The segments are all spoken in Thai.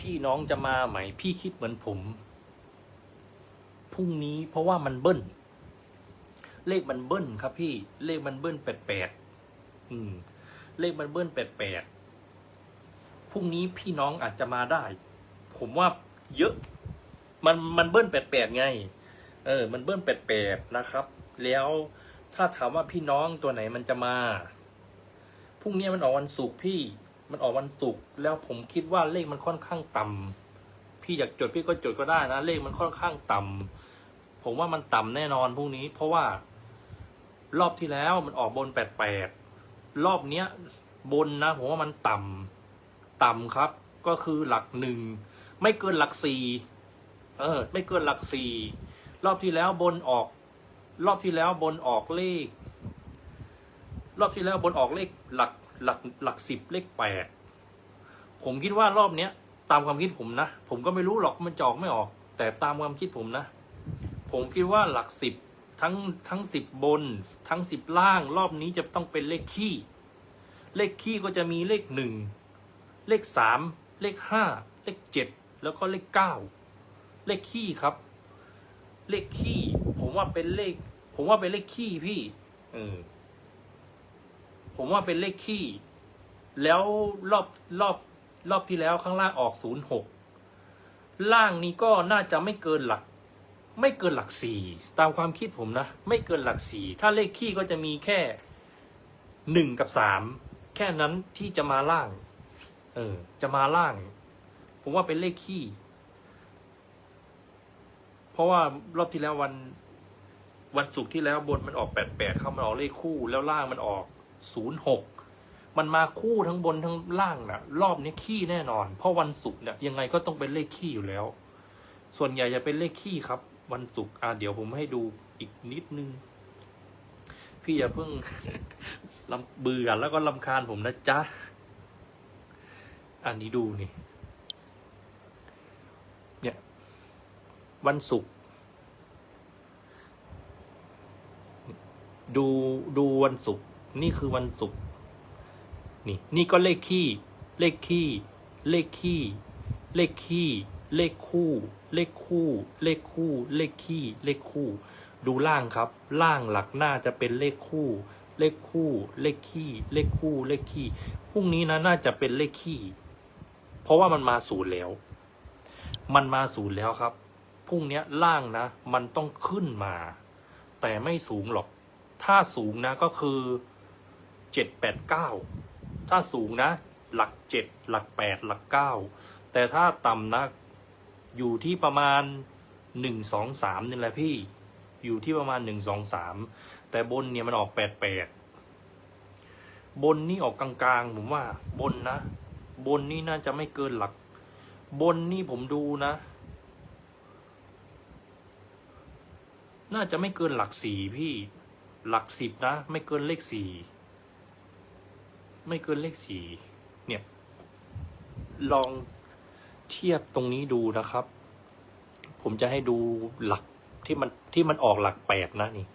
พี่น้องจะมาไหม พี่คิดเหมือนผมพรุ่งนี้เพราะว่ามันเบิ้ล เลขมันเบิ้ลครับพี่ เลขมันเบิ้ลแปดแปดอืม เลขมันเบิ้ลแปดแปดพรุ่งนี้พี่น้องอาจจะมาได้ ผมว่าเยอะ มันมันเบิ้ลแปดแปดไง เออ มันเบิ้ลแปดแปดนะครับ แล้วถ้าถามว่าพี่น้องตัวไหนมันจะมาพรุ่งนี้มันออกวันศุกร์พี่ มันออกวันศุกร์แล้วผมคิดว่าเลขมันค่อนข้างต่ำพี่อยากจดพี่ก็จดก็ได้นะ เลขมันค่อนข้างต่ำผมว่ามันต่ำแน่นอนพรุ่งนี้ เพราะว่า รอบที่แล้วมันออกบนแปดแปดรอบเนี้ย บนนะ ผมว่ามันต่ำต่ำครับ ก็คือหลักหนึ่งไม่เกินหลักสี่เออ ไม่เกินหลักสี่รอบที่แล้วบนออก รอบที่แล้วบนออกเลข รอบที่แล้วบนออกเลขหลัก หลักหลักสิบเลขแปดผมคิดว่ารอบเนี้ย ตามความคิดผมนะ ผมก็ไม่รู้หรอกมันจอกไม่ออก แต่ตามความคิดผมนะ ผมคิดว่าหลักสิบทั้งทั้งสิบบน ทั้งสิบล่าง รอบนี้จะต้องเป็นเลขคี่เลขคี่ก็จะมีเลขหนึ่งเลขสามเลขห้าเลขเจ็ดแล้วก็เลขเก้าเลขคี่ครับ เลขคี่ผมว่าเป็นเลข ผมว่าเป็นเลขคี่พี่เออ ผมว่าเป็นเลขคี่แล้วรอบรอบรอบที่แล้วข้างล่างออกศูนย์หกล่างนี้ก็น่าจะไม่เกินหลัก ไม่เกินหลักสี่ตามความคิดผมนะ ไม่เกินหลักสี่ถ้าเลขคี่ก็จะมีแค่หนึ่งกับสามแค่นั้นที่จะมาล่าง เออ จะมาล่าง ผมว่าเป็นเลขคี่เพราะว่ารอบที่แล้ววัน วันศุกร์ที่แล้วบนมันออกแปดแปดเข้ามันออกเลขคู่แล้วล่างมันออก ศูนย์หกมันมาคู่ทั้งบนทั้งล่างนะรอบนี้ขี้แน่นอน เพราะวันศุกร์เนี่ยยังไงก็ต้องเป็นเลขขี้อยู่แล้ว ส่วนใหญ่จะเป็นเลขขี้ครับ วันศุกร์อ่าเดี๋ยวผมให้ดูอีกนิดนึง พี่อย่าเพิ่งลำเบื่อแล้วก็ลำคาญผมนะจ๊ะ อันนี้ดูนี่ เนี่ย วันศุกร์ดูดูวันศุกร์ นี่คือวันศุกร์นี่นี่ก็เลขขี้ เลขขี้ เลขขี้ เลขขี้ เลขคู่ เลขคู่ เลขคู่ เลขขี้ เลขคู่ ดูล่างครับ ล่างหลักหน้าจะเป็นเลขคู่ เลขคู่ เลขขี้ เลขคู่ เลขขี้พรุ่งนี้นะน่าจะเป็นเลขขี้ เพราะว่ามันมาศูนย์แล้ว มันมาศูนย์แล้วครับพรุ่งนี้ล่างนะ มันต้องขึ้นมา แต่ไม่สูงหรอก ถ้าสูงนะก็คือ เจ็ดแปดเก้าถ้าสูงนะ หลักเจ็ดหลักแปดหลักเก้าแต่ถ้าต่ำนะอยู่ที่ประมาณหนึ่งสองสามนี่แหละพี่ อยู่ที่ประมาณหนึ่งสองสามแต่บนเนี่ยมันออกแปดแปดบนนี่ออกกลางๆ ผมว่าบนนะ บนนี่น่าจะไม่เกินหลัก บนนี่ผมดูนะ น่าจะไม่เกินหลักสี่พี่หลักสิบนะ ไม่เกินเลขสี่ ไม่เกินเลขสี่เนี่ย ลองเทียบตรงนี้ดูนะครับ ผมจะให้ดูหลักที่มันที่มันออกหลักแปดนะนี่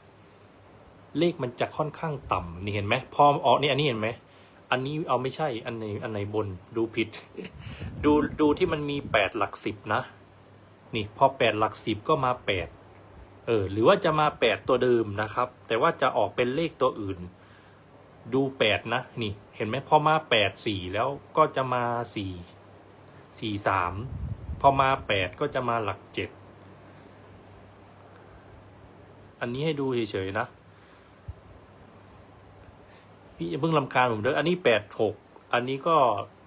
เลขมันจะค่อนข้างต่ำนี่เห็นไหมพอออกนี่อันนี้เห็นไหมอันนี้เอาไม่ใช่อันไหนอันไหนบนดูผิด ดูดูที่มันมีแปดหลักสิบนะ นี่พอแปดหลักสิบก็มาแปดเออหรือว่าจะมาแปดตัวเดิมนะครับ แต่ว่าจะออกเป็นเลขตัวอื่น ดูแปดนะ นี่ เห็นไหมพอมาแปดสี่แล้วก็จะมาสี่สี่สามพอมาแปดก็จะมาหลักเจ็ดอันนี้ให้ดูเฉยๆนะ พี่เพิ่งลำคาญผมเด้ออันนี้แปดหกอันนี้ก็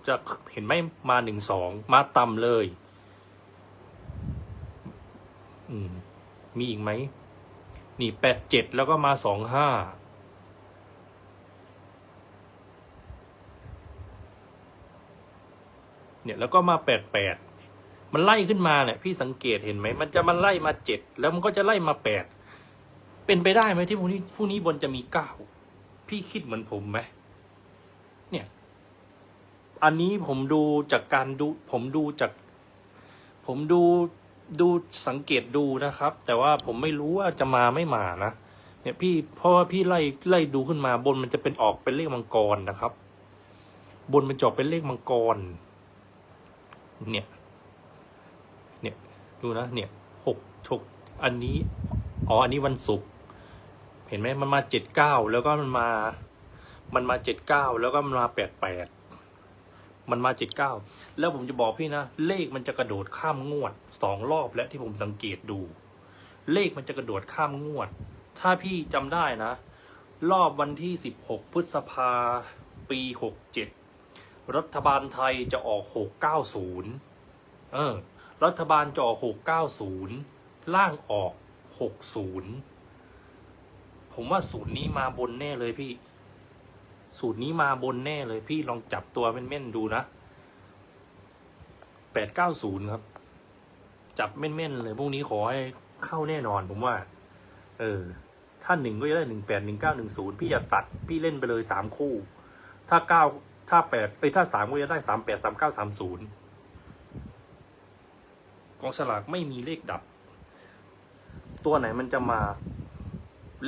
จะเห็นไหมมาหนึ่งสองมาต่ำเลย อืม มีอีกไหม นี่แปดเจ็ดแล้วก็มาสองห้า เนี่ยแล้วก็มาแปดแปดมันไล่ขึ้นมาเนี่ยพี่สังเกตเห็นไหมมันจะมาไล่มาเจ็ดแล้วมันก็จะไล่มาแปดเป็นไปได้ไหมที่พรุ่งนี้พรุ่งนี้บนจะมีเก้าพี่คิดเหมือนผมไหมเนี่ย อันนี้ผมดูจากการดู ผมดูจาก ผมดูดูสังเกตดูนะครับ แต่ว่าผมไม่รู้ว่าจะมาไม่มานะเนี่ยพี่เพราะว่าพี่ไล่ไล่ดูขึ้นมาบนมันจะเป็นออกเป็นเลขมังกรนะครับ บนมันจะออกเป็นเลขมังกร เนี่ย เนี่ย ดูนะ เนี่ยหกหกอันนี้ อ๋อ อันนี้วันศุกร์ เห็นไหมมันมาเจ็ดเก้าแล้วก็มันมา มันมาเจ็ดเก้าแล้วก็มันมาแปดแปด มันมาเจ็ดเก้า แล้วผมจะบอกพี่นะ เลขมันจะกระโดดข้ามงวดสองรอบและที่ผมสังเกตดู เลขมันจะกระโดดข้ามงวด ถ้าพี่จำได้นะ รอบวันที่สิบหกพฤษภาปีหกเจ็ด รัฐบาลไทยจะออกหกเก้าศูนย์เออ รัฐบาลจะออกหกเก้าศูนย์ล่างออกหกศูนย์ผมว่าศูนย์นี้มาบนแน่เลยพี่ สูตรนี้มาบนแน่เลยพี่ลองจับตัวเม่นๆดูนะแปดเก้าศูนย์ครับ จับเม่นๆเลยพวกนี้ขอให้เข้าแน่นอนผมว่า เออ ถ้าหนึ่งก็จะได้หนึ่งแปดหนึ่งเก้าหนึ่งศูนย์พี่อย่าตัดพี่เล่นไปเลยสามคู่ ถ้าเก้า ถ้าแปดไปถ้าสามก็จะได้สามแปดสามเก้าสามศูนย์กองสลากไม่มีเลขดับ ตัวไหนมันจะมา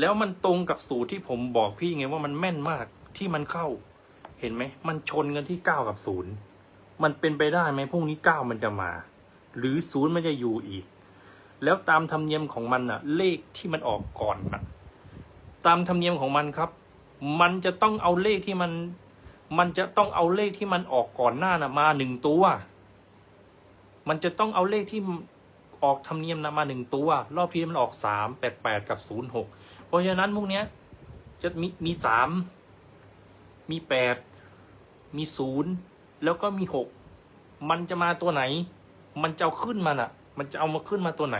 แล้วมันตรงกับสูตรที่ผมบอกพี่ไงว่ามันแม่นมากที่มันเข้า เห็นไหม มันชนกันที่เก้ากับศูนย์มันเป็นไปได้ไหมพรุ่งนี้เก้ามันจะมา หรือศูนย์มันจะอยู่อีก แล้วตามธรรมเนียมของมันอะเลขที่มันออกก่อนอะตามธรรมเนียมของมันครับ มันจะต้องเอาเลขที่มัน มันจะต้องเอาเลขที่มันออกก่อนหน้านะมาหนึ่งตัว มันจะต้องเอาเลขที่ออกธรรมเนียมนะมาหนึ่งตัว รอบที่มันออกสามแปดแปดกับศูนย์หกเพราะฉะนั้นพวกเนี้ยจะมีมีสามมีแปดมีศูนย์แล้วก็มีหกมันจะมาตัวไหน มันจะเอาขึ้นมาน่ะ มันจะเอามาขึ้นมาตัวไหน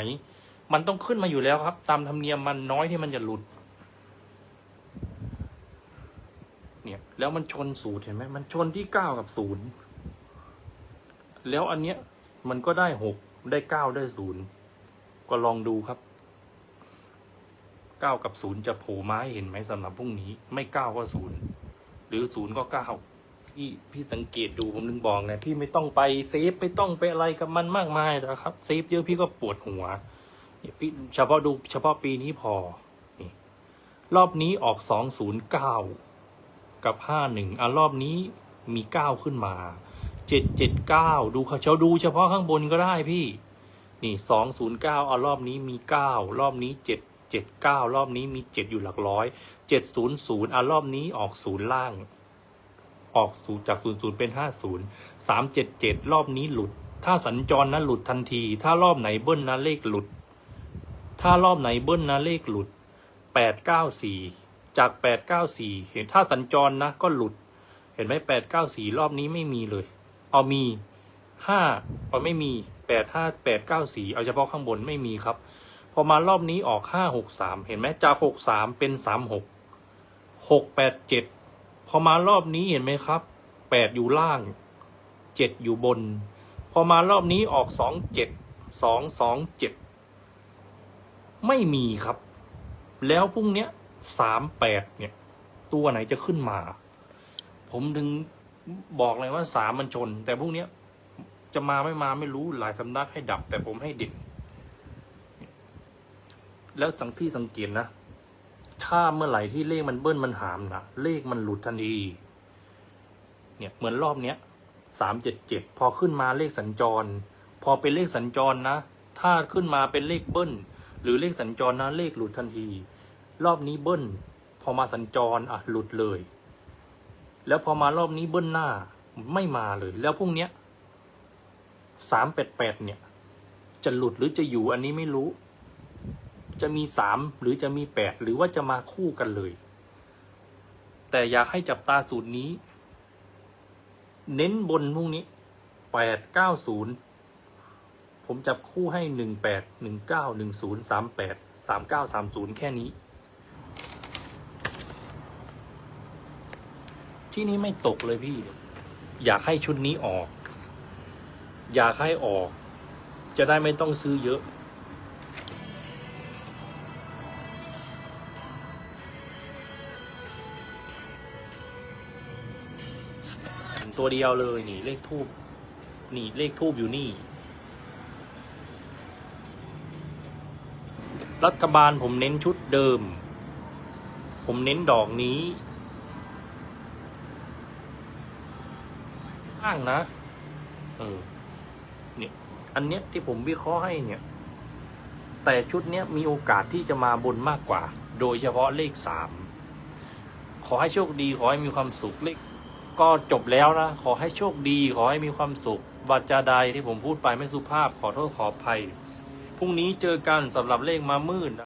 มันต้องขึ้นมาอยู่แล้วครับ ตามธรรมเนียมมันน้อยที่มันจะหลุด เนี่ย แล้วมันชนศูนย์เห็นไหมมันชนที่เก้ากับศูนย์แล้วอันเนี้ยมันก็ได้หกได้เก้าได้ศูนย์ก็ลองดูครับเก้ากับศูนย์จะโผล่มาให้เห็นไหมสำหรับพรุ่งนี้ ไม่เก้าก็ศูนย์หรือศูนย์ก็เก้าพี่พี่สังเกตดูผมนึงบอกนะพี่ไม่ต้องไปเซฟไม่ต้องไปอะไรกับมันมากมายนะครับเซฟเยอะพี่ก็ปวดหัวเนี่ยพี่เฉพาะดูเฉพาะปีนี้พอรอบนี้ออกสองศูนย์เก้า กับห้าหนึ่งอะรอบนี้มีเก้าขึ้นมาเจ็ดเจ็ดเก้าดูเขาเฉาดูเฉพาะข้างบนก็ได้พี่ นี่สองศูนย์เก้าอะรอบนี้มีเก้ารอบนี้เจ็ดเจ็ดเก้ารอบนี้มีเจ็ดอยู่หลักร้อยเจ็ดศูนย์ศูนย์อะรอบนี้ออกศูนย์ล่าง ออกศูนย์จากศูนย์ศูนย์เป็นห้าศูนย์สามเจ็ดเจ็ดรอบนี้หลุด ถ้าสัญจรนะหลุดทันที ถ้ารอบไหนเบิ้ลนะเลขหลุด ถ้ารอบไหนเบิ้ลนะเลขหลุดแปดเก้าสี่ จากแปดเก้าสี่เห็นถ้าสัญจรนะ ก็หลุด เห็นไหมแปดเก้าสี่รอบนี้ไม่มีเลย เอามีห้าเอาไม่มีแปดห้าแปดเก้าสี่เอาเฉพาะข้างบนไม่มีครับ พอมารอบนี้ออกห้าหกสามเห็นไหมจากหกสามเป็นสามหกหกแปดเจ็ดพอมารอบนี้เห็นไหมครับแปดอยู่ล่างเจ็ดอยู่บน พอมารอบนี้ออกสองเจ็ดสองสองเจ็ดไม่มีครับ แล้วพรุ่งเนี้ย สามแปดเนี่ย ตัวไหนจะขึ้นมา ผมถึงบอกเลยว่าสามมันชน แต่พรุ่งเนี้ย จะมาไม่มาไม่รู้หลายสำนักให้ดับ แต่ผมให้เด่นแล้วสังพี่สังเกตนะ ถ้าเมื่อไหร่ที่เลขมันเบิ้ลมันหามนะเลขมันหลุดทันทีเนี่ยเหมือนรอบเนี้ยสามเจ็ดเจ็ดพอขึ้นมาเลขสัญจร พอเป็นเลขสัญจรนะ ถ้าขึ้นมาเป็นเลขเบิ้ลหรือเลขสัญจรนะเลขหลุดทันที รอบนี้เบิ้ล พอมาสัญจรอะหลุดเลย แล้วพอมารอบนี้เบิ้ลหน้าไม่มาเลย แล้วพรุ่งเนี้ยสามแปดแปดเนี่ย จะหลุดหรือจะอยู่อันนี้ไม่รู้ จะมีสามหรือจะมีแปดหรือว่าจะมาคู่กันเลย แต่อยากให้จับตาสูตรนี้ เน้นบนพรุ่งนี้แปดเก้าศูนย์ผมจับคู่ให้หนึ่งแปดหนึ่งเก้าหนึ่งศูนย์สามแปดสามเก้าสามศูนย์แค่นี้ ที่นี้ไม่ตกเลยพี่ อยากให้ชุดนี้ออก อยากให้ออก จะได้ไม่ต้องซื้อเยอะ ตัวเดียวเลยนี่เลขทูบนี่เลขทูบอยู่นี่ รัฐบาลผมเน้นชุดเดิม ผมเน้นดอกนี้างนะเออเนี่ยอันเนี้ยที่ผมวิเคราะห์ให้เนี่ย แต่ชุดเนี้ยมีโอกาสที่จะมาบนมากกว่า โดยเฉพาะเลขสามขอให้โชคดีขอให้มีความสุขเลขก็จบแล้วนะ ขอให้โชคดี ขอให้มีความสุขวาจาใดที่ผมพูดไปไม่สุภาพขอโทษขออภัยพรุ่งนี้เจอกันสำหรับเลขมามืด